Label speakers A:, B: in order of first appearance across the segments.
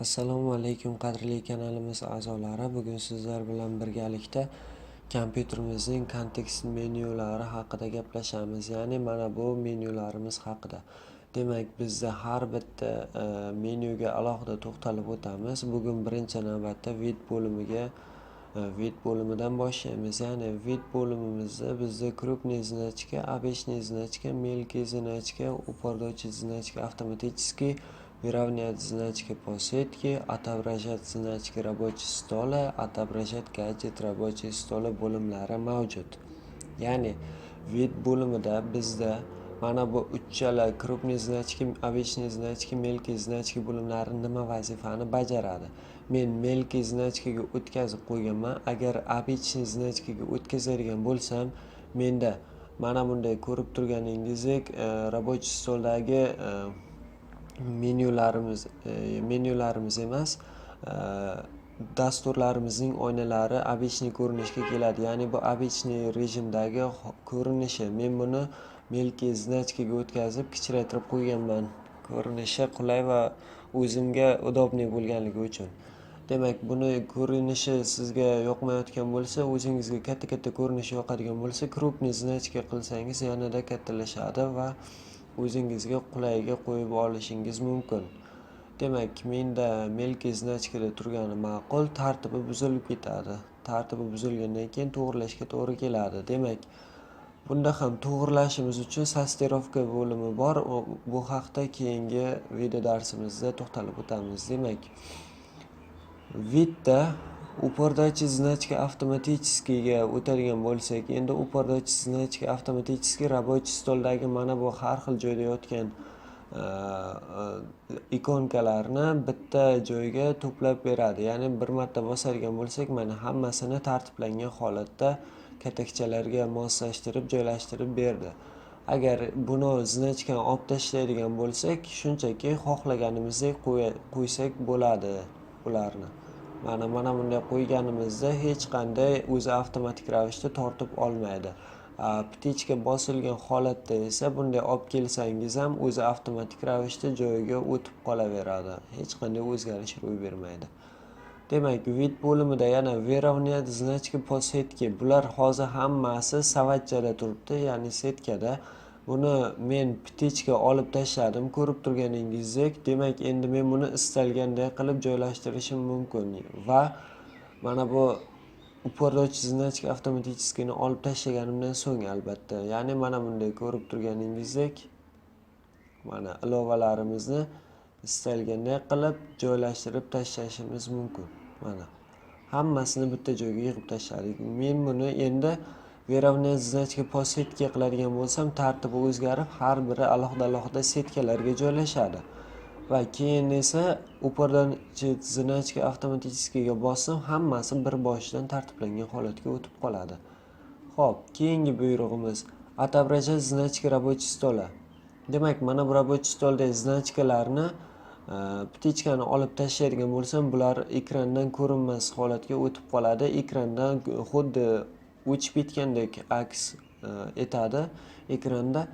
A: Assalomu alaykum qadrli kanalimiz a'zolari. Bugun sizlar bilan birgalikda kompyuterimizning kontekst menyulari haqida gaplashamiz. Ya'ni mana bu menyularimiz haqida. Demak, bizda har bitta e, menyuga alohida to'xtalib o'tamiz. Bugun birinchi navbatda vid bo'limiga e, vid bo'limidan boshlaymiz. Ya'ni vid bo'limimizda bizda крупный значка, обычный значка, мелкий значка, упордочий значка, автоматический выравнивать значки по сетке, отображать значки рабочий стола, отображать gadget рабочий stola bo'limlari mavjud. Ya'ni vid bo'limida bizda mana bu uchala крупный значки, обычный значки, мелкий значки bo'limlari nima vazifani bajaradi? Men мелкий значкиga o'tkazib qo'yganman. Agar обычный значкиga o'tkazadigan bo'lsam, menda mana bunday ko'rib turganingizdek э, рабочий stoldagi menyularimiz e, menyularimiz emas e, dasturlarimizning oynalari обычный ko'rinishga keladi. Ya'ni bu обычный rejimdagi ko'rinishi. Men buni мелкий значкаga o'tkazib kichraytirib qo'yganman. Ko'rinishi qulay va o'zimga удобный bo'lganligi uchun. Demak buni ko'rinishi sizga yoqmayotgan bo'lsa o'zingizga katta katta ko'rinishi yoqadigan bo'lsa крупный значка qilsangiz yanada kattalashadi va o'zingizga qulayga qo'yib olishingiz mumkin. Demak menda мелкий значкада turgani ma'qul tartibi buzilib ketadi. Tartibi buzilgandan keyin to'g'irlashga to'g'ri keladi. Demak bunda ham to'g'irlashimiz uchun sosterovka bo'limi bor. Bu haqda keyingi video darsimizda to'xtalib o'tamiz. Demak vitta упордачий значка avtomatikiyga o'tadigan bo'lsak endi упордачий значка avtomatический рабочий stoldagi mana bu har xil joyda yotgan e, e, ikonkalarni bitta joyga to'plab beradi. Ya'ni bir marta bosadigan bo'lsak mana hammasini tartiblangan holatda katakchalarga moslashtirib joylashtirib berdi. Agar buni значкani olib tashlaydigan bo'lsak shunchaki xohlaganimizdek qo'ysak bo'ladi ularni. Mana mana bunday qo'yganimizda hech qanday o'zi avtomatik ravishda tortib olmaydi. Ptichka bosilgan holatda esa bunday olib kelsangiz ham o'zi avtomatik ravishda joyiga o'tib qolaveradi. Hech qanday o'zgarish ro'y bermaydi. Demak vid bo'limida yana выравнять значки по сетке bular hozir hammasi savatchada turibdi ya'ni setkada buni men ptechka olib tashladim ko'rib turganingizdek demak endi men buni istalganday qilib joylashtirishim mumkin. Va mana bu упордочий значка avtomatikini olib tashlaganimdan so'ng albatta. Ya'ni mana bunday ko'rib turganingizdek mana ilovalarimizni istalganday qilib joylashtirib tashlashimiz mumkin. Mana hammasini bitta joyga yig'ib tashladik. Men buni endi выравнять значка по qiladigan bo'lsam tartibi o'zgarib har biri alohida alohida setkalarga joylashadi. Va keyin esa упордочить zinachka avtomatikiyga bossam hammasi bir boshidan tartiblangan holatga o'tib qoladi. Ho'p keyingi buyrug'imiz. Отображать значки рабочий стола demak mana bu рабочий stoldagi значкаlarni птичкani e, olib tashlaydigan bo'lsam bular ekrandan ko'rinmas holatga o'tib qoladi. Ekrandan xuddi o'chib ketgandek aks e, etadi ekranda.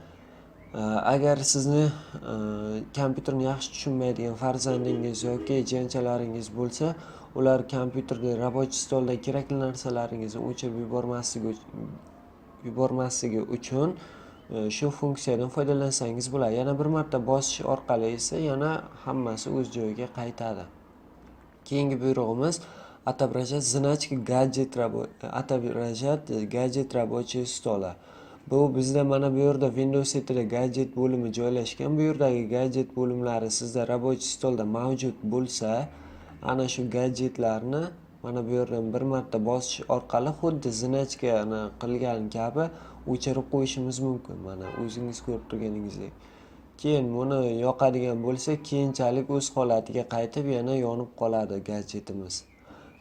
A: E, agar sizni e, kompyuterni yaxshi tushunmaydigan farzandingiz yoki jiyanchalaringiz bo'lsa ular kompyuterda рабочий stolda kerakli narsalaringizni o'chirib yubormasligi yubormasligi uchun shu funksiyadan foydalansangiz bo'ladi. Yana bir marta bosish orqali esa yana hammasi o'z joyiga qaytadi. Keyingi buyrug'imiz отображать значки gadget отображать gadget рабочий стола. Bu bizda mana bu yerda windows setida gadjet bo'limi joylashgan bu yerdagi gadjet bo'limlari sizda рабочий stolda mavjud bo'lsa ana shu gadjetlarni mana bu yerdan bir marta bosish orqali xuddi zinachkani qilgan kabi o'chirib qo'yishimiz mumkin mana o'zingiz ko'rib turganingizdek. Keyin buni yoqadigan bo'lsa keyinchalik o'z holatiga qaytib yana yonib qoladi gadjetimiz.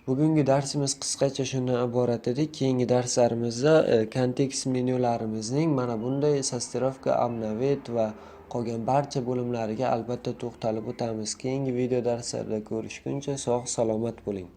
A: Bugungi darsimiz qisqacha shundan iborat edi. Keyingi darslarimizda e, kontekst menyularimizning mana bunday sostirovka обновить va qolgan barcha bo'limlariga albatta to'xtalib o'tamiz. Keyingi video darslarda ko'rishguncha sog' salomat bo'ling.